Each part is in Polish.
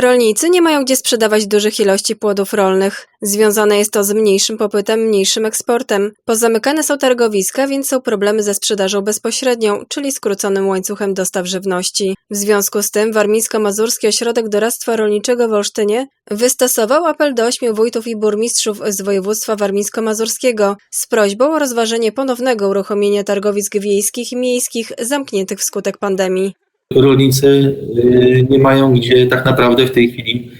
Rolnicy nie mają gdzie sprzedawać dużych ilości płodów rolnych. Związane jest to z mniejszym popytem, mniejszym eksportem. Pozamykane są targowiska, więc są problemy ze sprzedażą bezpośrednią, czyli skróconym łańcuchem dostaw żywności. W związku z tym Warmińsko-Mazurski Ośrodek Doradztwa Rolniczego w Olsztynie wystosował apel do ośmiu wójtów i burmistrzów z województwa warmińsko-mazurskiego z prośbą o rozważenie ponownego uruchomienia targowisk wiejskich i miejskich zamkniętych wskutek pandemii. Rolnicy y, nie mają gdzie tak naprawdę w tej chwili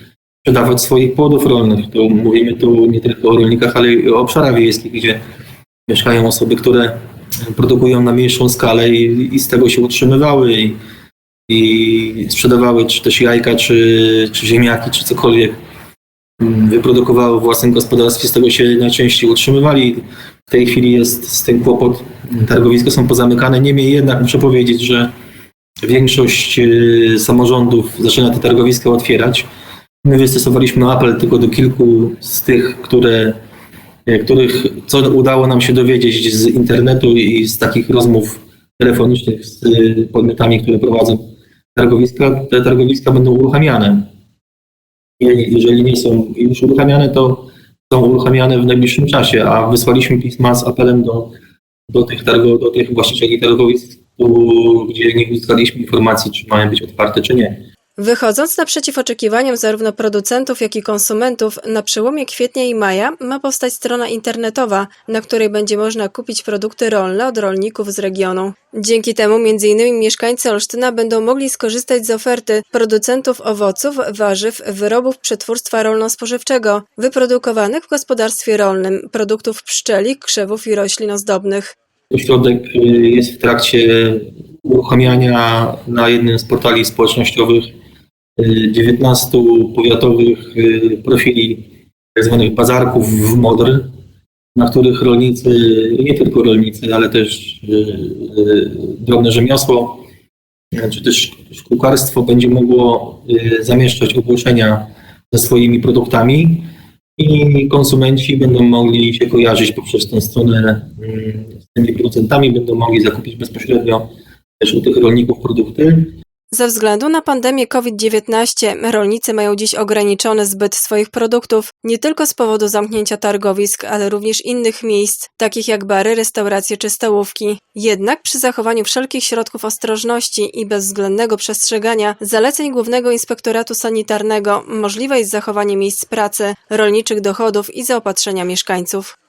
sprzedawać swoich płodów rolnych. Tu mówimy tu nie tylko o rolnikach, ale i o obszarach wiejskich, gdzie mieszkają osoby, które produkują na mniejszą skalę i, i z tego się utrzymywały i, i sprzedawały czy też jajka, czy, czy ziemniaki, czy cokolwiek mm, wyprodukowały w własnym gospodarstwie, z tego się najczęściej utrzymywali. W tej chwili jest z tym kłopot. Targowiska są pozamykane. Niemniej jednak muszę powiedzieć, że większość y, samorządów zaczyna te targowiska otwierać. My wystosowaliśmy apel tylko do kilku z tych, które, y, których, co udało nam się dowiedzieć z internetu i z takich rozmów telefonicznych z y, podmiotami, które prowadzą targowiska. Te targowiska będą uruchamiane. Je- Jeżeli nie są już uruchamiane, to są uruchamiane w najbliższym czasie, a wysłaliśmy pisma z apelem do, do, tych, targo, do tych właścicieli targowisk, gdzie nie uzyskaliśmy informacji, czy mają być otwarte, czy nie. Wychodząc naprzeciw oczekiwaniom zarówno producentów, jak i konsumentów, na przełomie kwietnia i maja ma powstać strona internetowa, na której będzie można kupić produkty rolne od rolników z regionu. Dzięki temu m.in. mieszkańcy Olsztyna będą mogli skorzystać z oferty producentów owoców, warzyw, wyrobów przetwórstwa rolno-spożywczego, wyprodukowanych w gospodarstwie rolnym, produktów pszczeli, krzewów i roślin ozdobnych. Ośrodek y, jest w trakcie uruchamiania na jednym z portali społecznościowych y, 19 powiatowych y, profili tzw. bazarków w Modr, na których rolnicy, nie tylko rolnicy, ale też y, y, drobne rzemiosło, y, czy też szkółkarstwo będzie mogło y, zamieszczać ogłoszenia ze swoimi produktami i konsumenci będą mogli się kojarzyć poprzez tę stronę tymi producentami, będą mogli zakupić bezpośrednio też u tych rolników produkty. Ze względu na pandemię COVID-19 rolnicy mają dziś ograniczony zbyt swoich produktów, nie tylko z powodu zamknięcia targowisk, ale również innych miejsc, takich jak bary, restauracje czy stołówki. Jednak przy zachowaniu wszelkich środków ostrożności i bezwzględnego przestrzegania zaleceń Głównego Inspektoratu Sanitarnego możliwe jest zachowanie miejsc pracy, rolniczych dochodów i zaopatrzenia mieszkańców.